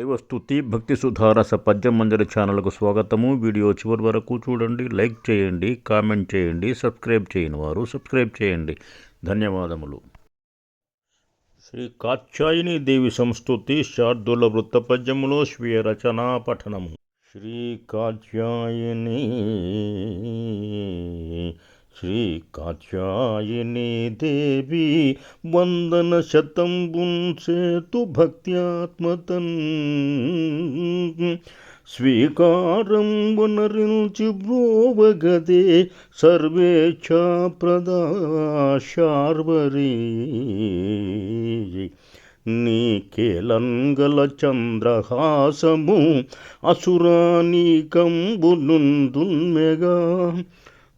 దైవస్థుతి భక్తి సుధారస పద్యం మందిర ఛానల్కు స్వాగతము. వీడియో చివరి వరకు చూడండి లైక్ చేయండి కామెంట్ చేయండి సబ్స్క్రైబ్ చేయని వారు సబ్స్క్రైబ్ చేయండి. ధన్యవాదములు. శ్రీ కాత్యాయని దేవి సంస్తుతి శార్దుల వృత్త పద్యములో స్వీయ రచనా పఠనము. శ్రీ కాత్యాయని శ్రీ కాత్యాయని దేవి వందన శతంబున్ సేతు భక్త్యాత్మతన్. స్వీకారం వనరించి బ్రోవగదే సర్వేచ్ఛా ప్రదా శార్వరీ నీకేలంగల చంద్రహాసము అసురానీకంబునుందున్మెగా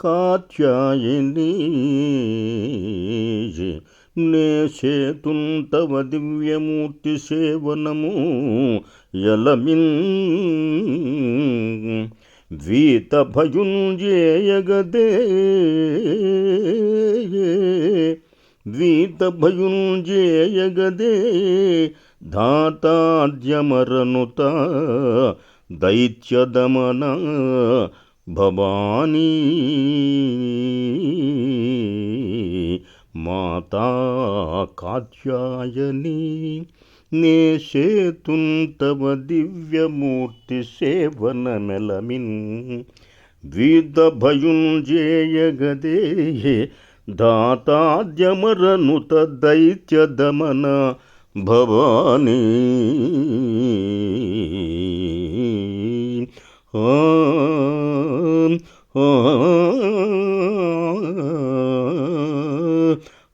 కాత్యాయని నే చేతున్ తవ దివ్యమూర్తి సేవనము యలమిన్. వీత భయుంజేయగదే. వీత భయుంజేయగదే. ధాతాద్యమరనుత దైత్యదమన భవానీ మాతా కాత్యాయని నే సేతున్ తవ దివ్యమూర్తి సేవన మెలమిన్ వీత భయుంజేయగదే దాతాద్యమరనుత దైత్యదమన భవానీ.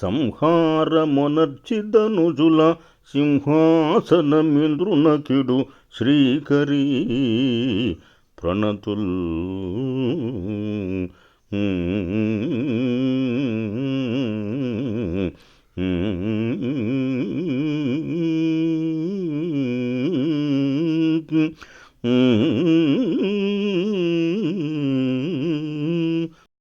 సంహారమొనర్చిదనుజుల సింహాసనమింద్రునకిడు శ్రీకరీ ప్రణతుల్.